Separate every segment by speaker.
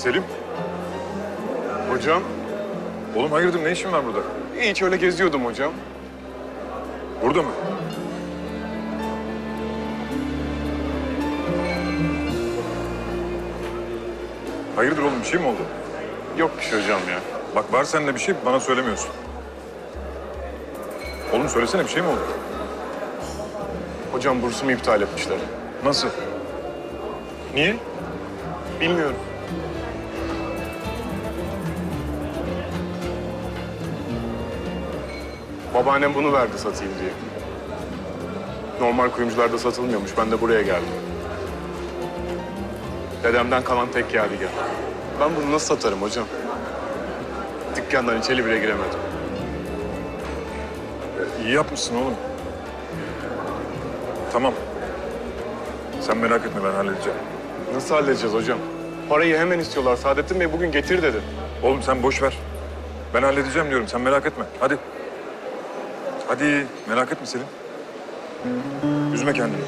Speaker 1: Selim.
Speaker 2: Hocam,
Speaker 1: Oğlum hayırdır ne işin var burada?
Speaker 2: hiç öyle geziyordum hocam.
Speaker 1: Burada mı? Hayırdır oğlum bir şey mi oldu?
Speaker 2: Yok bir şey hocam ya.
Speaker 1: Bak var sende bir şey bana söylemiyorsun. Oğlum söylesene bir şey mi oldu?
Speaker 2: Hocam bursumu iptal etmişler.
Speaker 1: Nasıl? Niye?
Speaker 2: Bilmiyorum. Babaannem bunu verdi satayım diye. Normal kuyumcularda satılmıyormuş. Ben de buraya geldim. Dedemden kalan tek yadigar. Ben bunu nasıl satarım hocam? Dükkandan içeri bile giremedim.
Speaker 1: İyi yapmışsın oğlum. Tamam. Sen merak etme ben halledeceğim.
Speaker 2: Nasıl halledeceğiz hocam? Parayı hemen istiyorlar. Saadettin Bey bugün getir dedi.
Speaker 1: Oğlum sen boş ver. Ben halledeceğim diyorum. Sen merak etme. Hadi. Hadi. Merak etme Selim. Üzme kendini.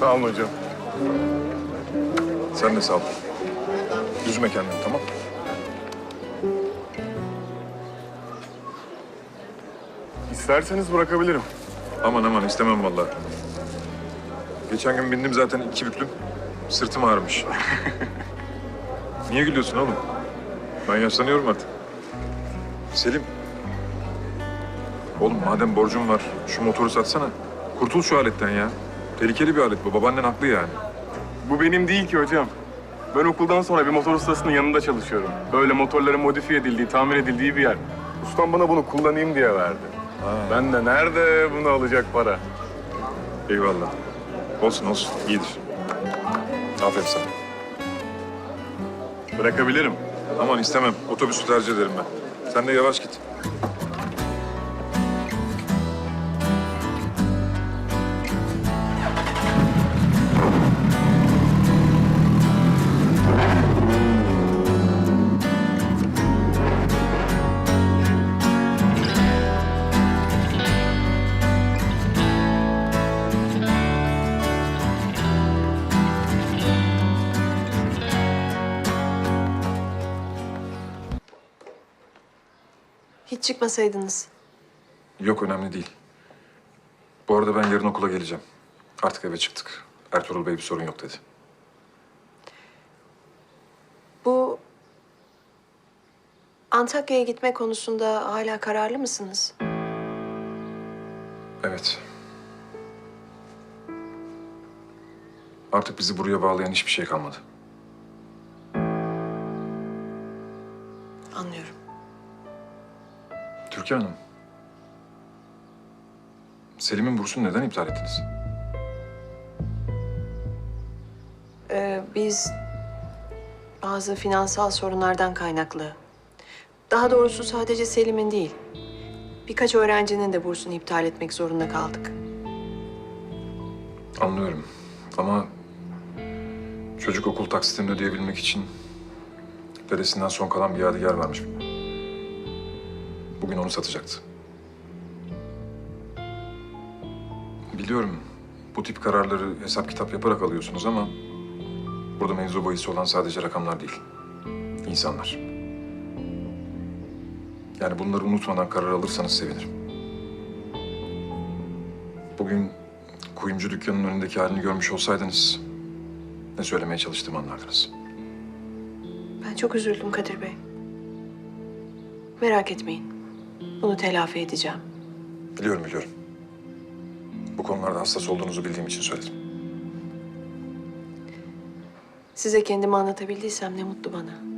Speaker 2: Sağ olun hocam.
Speaker 1: Sen de sağ ol. Üzme kendini tamam
Speaker 2: İsterseniz bırakabilirim.
Speaker 1: Aman aman istemem vallahi. Geçen gün bindim zaten iki büklüm. Sırtım ağrımış. Niye gülüyorsun oğlum? Ben yaşlanıyorum artık. Selim. Oğlum madem borcum var şu motoru satsana. Kurtul şu aletten ya. Tehlikeli bir alet bu. Babaannen haklı yani.
Speaker 2: Bu benim değil ki hocam. Ben okuldan sonra bir motor ustasının yanında çalışıyorum. Böyle motorların modifiye edildiği, tamir edildiği bir yer. Ustam bana bunu kullanayım diye verdi. Ben de nerede bunu alacak para?
Speaker 1: Eyvallah. Olsun olsun. iyidir. Aferin sana.
Speaker 2: Bırakabilirim.
Speaker 1: Aman istemem. Otobüsü tercih ederim ben. Sen de yavaş git.
Speaker 3: Hiç çıkmasaydınız.
Speaker 1: Yok önemli değil. Bu arada ben yarın okula geleceğim. Artık eve çıktık. Ertuğrul Bey bir sorun yok dedi.
Speaker 3: Bu Antakya'ya gitme konusunda hala kararlı mısınız?
Speaker 1: Evet. Artık bizi buraya bağlayan hiçbir şey kalmadı.
Speaker 3: Anlıyorum.
Speaker 1: Türkan Hanım. Selim'in bursunu neden iptal ettiniz?
Speaker 3: Ee, biz bazı finansal sorunlardan kaynaklı. Daha doğrusu sadece Selim'in değil. Birkaç öğrencinin de bursunu iptal etmek zorunda kaldık.
Speaker 1: Anlıyorum. Ama çocuk okul taksitlerini ödeyebilmek için dedesinden son kalan bir yadigar varmış. Bugün onu satacaktı. Biliyorum bu tip kararları hesap kitap yaparak alıyorsunuz ama burada mevzu bahis olan sadece rakamlar değil. İnsanlar. Yani bunları unutmadan karar alırsanız sevinirim. Bugün kuyumcu dükkanının önündeki halini görmüş olsaydınız ne söylemeye çalıştığımı anlardınız.
Speaker 3: Ben çok üzüldüm Kadir Bey. Merak etmeyin. Bunu telafi edeceğim.
Speaker 1: Biliyorum biliyorum. Bu konularda hassas olduğunuzu bildiğim için söyledim.
Speaker 3: Size kendimi anlatabildiysem ne mutlu bana.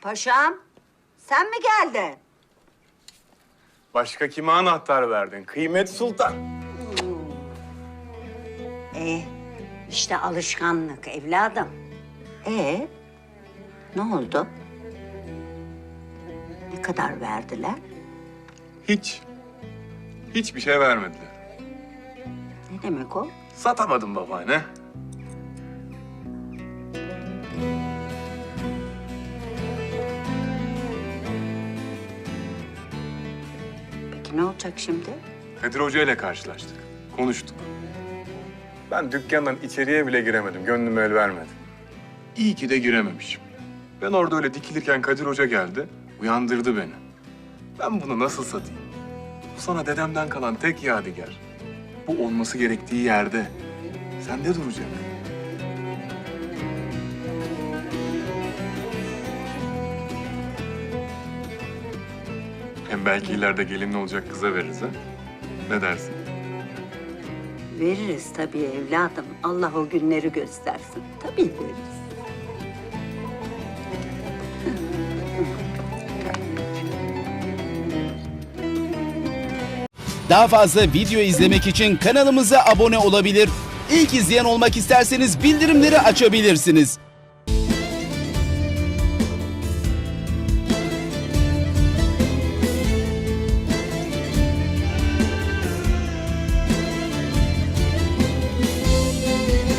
Speaker 4: Paşam, sen mi geldin?
Speaker 2: Başka kime anahtar verdin? Kıymet Sultan.
Speaker 4: E, işte alışkanlık evladım. E, ne oldu? Ne kadar verdiler?
Speaker 2: Hiç. Hiçbir şey vermediler.
Speaker 4: Ne demek o?
Speaker 2: Satamadım babaanne.
Speaker 4: Peki ne olacak şimdi?
Speaker 2: Kadir Hoca ile karşılaştık. Konuştuk. Ben dükkandan içeriye bile giremedim. Gönlüm el vermedi. İyi ki de girememişim. Ben orada öyle dikilirken Kadir Hoca geldi. Uyandırdı beni. Ben bunu nasıl satayım? Bu sana dedemden kalan tek yadigar. Bu olması gerektiği yerde. Sende duracak. Hem belki ileride gelin olacak kıza veririz ha? Ne dersin?
Speaker 4: Veririz tabii evladım. Allah o günleri göstersin. Tabii veririz.
Speaker 5: Daha fazla video izlemek için kanalımıza abone olabilir. İlk izleyen olmak isterseniz bildirimleri açabilirsiniz.